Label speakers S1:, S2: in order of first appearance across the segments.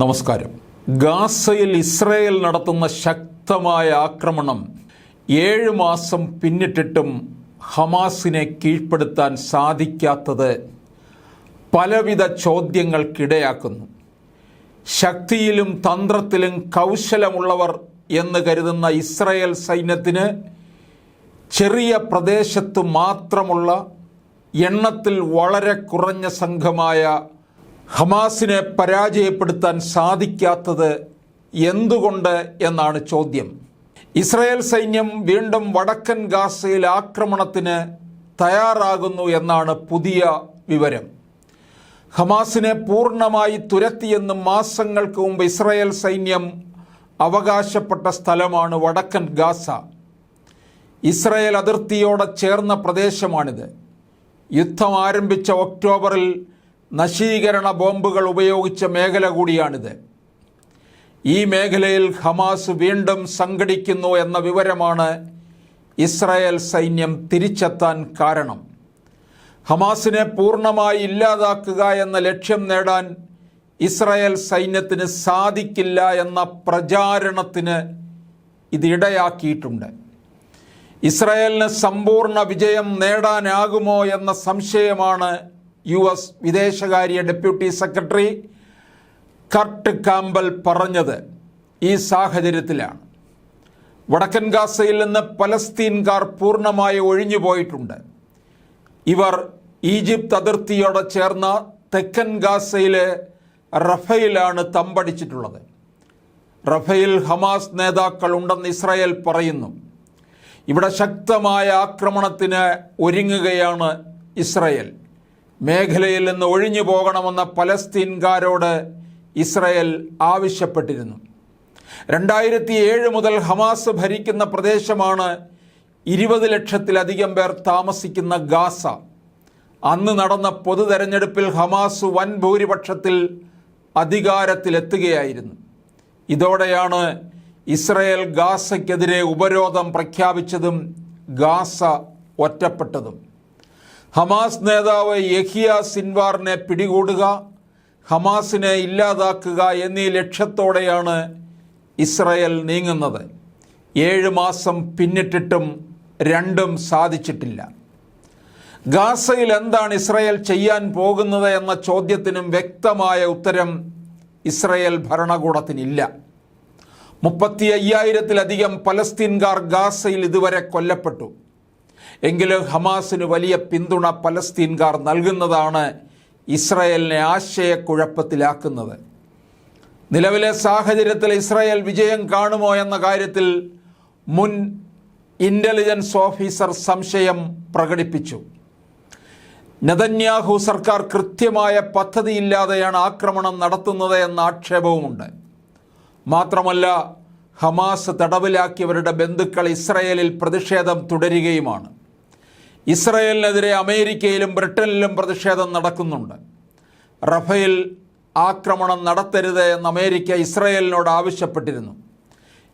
S1: നമസ്കാരം. ഗാസയിൽ ഇസ്രയേൽ നടത്തുന്ന ശക്തമായ ആക്രമണം ഏഴ് മാസം പിന്നിട്ടിട്ടും ഹമാസിനെ കീഴ്പ്പെടുത്താൻ സാധിക്കാത്തത് പലവിധ ചോദ്യങ്ങൾക്കിടയാക്കുന്നു. ശക്തിയിലും തന്ത്രത്തിലും കൗശലമുള്ളവർ എന്ന് കരുതുന്ന ഇസ്രയേൽ സൈന്യത്തിന് ചെറിയ പ്രദേശത്തു മാത്രമുള്ള എണ്ണത്തിൽ വളരെ കുറഞ്ഞ സംഘമായ ഹമാസിനെ പരാജയപ്പെടുത്താൻ സാധിക്കാത്തത് എന്തുകൊണ്ട് എന്നാണ് ചോദ്യം. ഇസ്രായേൽ സൈന്യം വീണ്ടും വടക്കൻ ഗാസയിൽ ആക്രമണത്തിന് തയ്യാറാകുന്നു എന്നാണ് പുതിയ വിവരം. ഹമാസിനെ പൂർണമായി തുരത്തിയെന്ന് മാസങ്ങൾക്ക് മുമ്പ് ഇസ്രായേൽ സൈന്യം അവകാശപ്പെട്ട സ്ഥലമാണ് വടക്കൻ ഗാസ. ഇസ്രായേൽ അതിർത്തിയോടെ ചേർന്ന പ്രദേശമാണിത്. യുദ്ധം ആരംഭിച്ച ഒക്ടോബറിൽ നശീകരണ ബോംബുകൾ ഉപയോഗിച്ച മേഖല കൂടിയാണിത്. ഈ മേഖലയിൽ ഹമാസ് വീണ്ടും സംഘടിക്കുന്നു എന്ന വിവരമാണ് ഇസ്രായേൽ സൈന്യം തിരിച്ചെത്താൻ കാരണം. ഹമാസിനെ പൂർണമായി ഇല്ലാതാക്കുക എന്ന ലക്ഷ്യം നേടാൻ ഇസ്രായേൽ സൈന്യത്തിന് സാധിക്കില്ല എന്ന പ്രചാരണത്തിന് ഇത് ഇടയാക്കിയിട്ടുണ്ട്. ഇസ്രായേലിന് സമ്പൂർണ വിജയം നേടാനാകുമോ എന്ന സംശയമാണ് യു എസ് വിദേശകാര്യ ഡെപ്യൂട്ടി സെക്രട്ടറി കർട്ട് കാമ്പൽ പറഞ്ഞത് ഈ സാഹചര്യത്തിലാണ്. വടക്കൻ ഗാസയിൽ നിന്ന് പലസ്തീൻകാർ പൂർണമായി ഒഴിഞ്ഞു പോയിട്ടുണ്ട്. ഇവർ ഈജിപ്ത് അതിർത്തിയോടെ ചേർന്ന തെക്കൻ ഗാസയിലെ റഫയിലാണ് തമ്പടിച്ചിട്ടുള്ളത്. റഫയിൽ ഹമാസ് നേതാക്കൾ ഉണ്ടെന്ന് ഇസ്രായേൽ പറയുന്നു. ഇവിടെ ശക്തമായ ആക്രമണത്തിന് ഒരുങ്ങുകയാണ് ഇസ്രായേൽ. മേഖലയിൽ നിന്ന് ഒഴിഞ്ഞു പോകണമെന്ന പലസ്തീൻകാരോട് ഇസ്രയേൽ ആവശ്യപ്പെട്ടിരുന്നു. രണ്ടായിരത്തി ഏഴ് മുതൽ ഹമാസ് ഭരിക്കുന്ന പ്രദേശമാണ് ഇരുപത് ലക്ഷത്തിലധികം പേർ താമസിക്കുന്ന ഗാസ. അന്ന് നടന്ന പൊതു തെരഞ്ഞെടുപ്പിൽ ഹമാസ് വൻ ഭൂരിപക്ഷത്തിൽ അധികാരത്തിലെത്തുകയായിരുന്നു. ഇതോടെയാണ് ഇസ്രയേൽ ഗാസയ്ക്കെതിരെ ഉപരോധം പ്രഖ്യാപിച്ചതും ഗാസ ഒറ്റപ്പെട്ടതും. ഹമാസ് നേതാവ് യഹിയ സിൻവാറിനെ പിടികൂടുക ഹമാസിനെ ഇല്ലാതാക്കുക എന്നീ ലക്ഷ്യത്തോടെയാണ് ഇസ്രയേൽ നീങ്ങുന്നത്. ഏഴ് മാസം പിന്നിട്ടിട്ടും രണ്ടും സാധിച്ചിട്ടില്ല. ഗാസയിൽ എന്താണ് ഇസ്രയേൽ ചെയ്യാൻ പോകുന്നത് എന്ന ചോദ്യത്തിനും വ്യക്തമായ ഉത്തരം ഇസ്രയേൽ ഭരണകൂടത്തിനില്ല. മുപ്പത്തി അയ്യായിരത്തിലധികം പലസ്തീൻകാർ ഗാസയിൽ ഇതുവരെ കൊല്ലപ്പെട്ടു. എങ്കിലും ഹമാസിന് വലിയ പിന്തുണ പലസ്തീൻകാർ നൽകുന്നതാണ് ഇസ്രയേലിനെ ആശയക്കുഴപ്പത്തിലാക്കുന്നത്. നിലവിലെ സാഹചര്യത്തിൽ ഇസ്രായേൽ വിജയം കാണുമോ എന്ന കാര്യത്തിൽ മുൻ ഇന്റലിജൻസ് ഓഫീസർ സംശയം പ്രകടിപ്പിച്ചു. നെതന്യാഹു സർക്കാർ കൃത്യമായ പദ്ധതിയില്ലാതെയാണ് ആക്രമണം നടത്തുന്നത് എന്ന ആക്ഷേപവുമുണ്ട്. മാത്രമല്ല ഹമാസ് തടവിലാക്കിയവരുടെ ബന്ധുക്കൾ ഇസ്രയേലിൽ പ്രതിഷേധം തുടരുകയുമാണ്. ഇസ്രയേലിനെതിരെ അമേരിക്കയിലും ബ്രിട്ടനിലും പ്രതിഷേധം നടക്കുന്നുണ്ട്. റഫേൽ ആക്രമണം നടത്തരുത് എന്ന് അമേരിക്ക ഇസ്രയേലിനോട് ആവശ്യപ്പെട്ടിരുന്നു.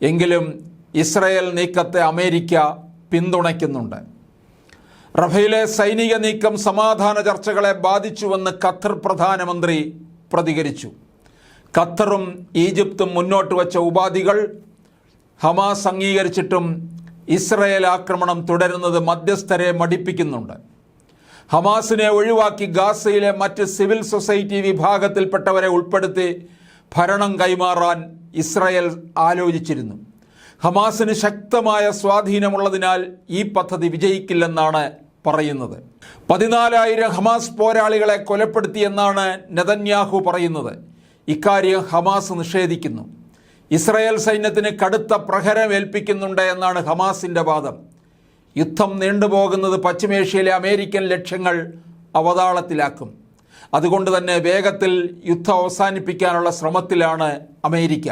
S1: എങ്കിലും ഇസ്രയേൽ നീക്കത്തെ അമേരിക്ക പിന്തുണയ്ക്കുന്നുണ്ട്. റഫേലെ സൈനിക നീക്കം സമാധാന ചർച്ചകളെ ബാധിച്ചുവെന്ന് ഖത്തർ പ്രധാനമന്ത്രി പ്രതികരിച്ചു. ഖത്തറും ഈജിപ്തും മുന്നോട്ട് വച്ച ഉപാധികൾ ഹമാസ് അംഗീകരിച്ചിട്ടും ഇസ്രയേൽ ആക്രമണം തുടരുന്നത് മധ്യസ്ഥരെ മടിപ്പിക്കുന്നുണ്ട്. ഹമാസിനെ ഒഴിവാക്കി ഗാസയിലെ മറ്റ് സിവിൽ സൊസൈറ്റി വിഭാഗത്തിൽപ്പെട്ടവരെ ഉൾപ്പെടുത്തി ഭരണം കൈമാറാൻ ഇസ്രയേൽ ആലോചിച്ചിരുന്നു. ഹമാസിന് ശക്തമായ സ്വാധീനമുള്ളതിനാൽ ഈ പദ്ധതി വിജയിക്കില്ലെന്നാണ് പറയുന്നത്. പതിനാലായിരം ഹമാസ് പോരാളികളെ കൊലപ്പെടുത്തിയെന്നാണ് നെതന്യാഹു പറയുന്നത്. ഇക്കാര്യം ഹമാസ് നിഷേധിക്കുന്നു. ഇസ്രായേൽ സൈന്യത്തിന് കടുത്ത പ്രഹരം ഏൽപ്പിക്കുന്നുണ്ട് എന്നാണ് ഹമാസിന്റെ വാദം. യുദ്ധം നീണ്ടുപോകുന്നത് പശ്ചിമേഷ്യയിലെ അമേരിക്കൻ ലക്ഷ്യങ്ങൾ അവതാളത്തിലാക്കും. അതുകൊണ്ട് തന്നെ വേഗത്തിൽ യുദ്ധം അവസാനിപ്പിക്കാനുള്ള ശ്രമത്തിലാണ് അമേരിക്ക.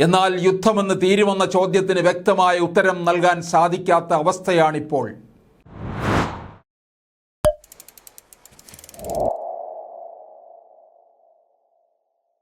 S1: എന്നാൽ യുദ്ധമെന്ന് തീരുമെന്ന ചോദ്യത്തിന് വ്യക്തമായ ഉത്തരം നൽകാൻ സാധിക്കാത്ത അവസ്ഥയാണിപ്പോൾ.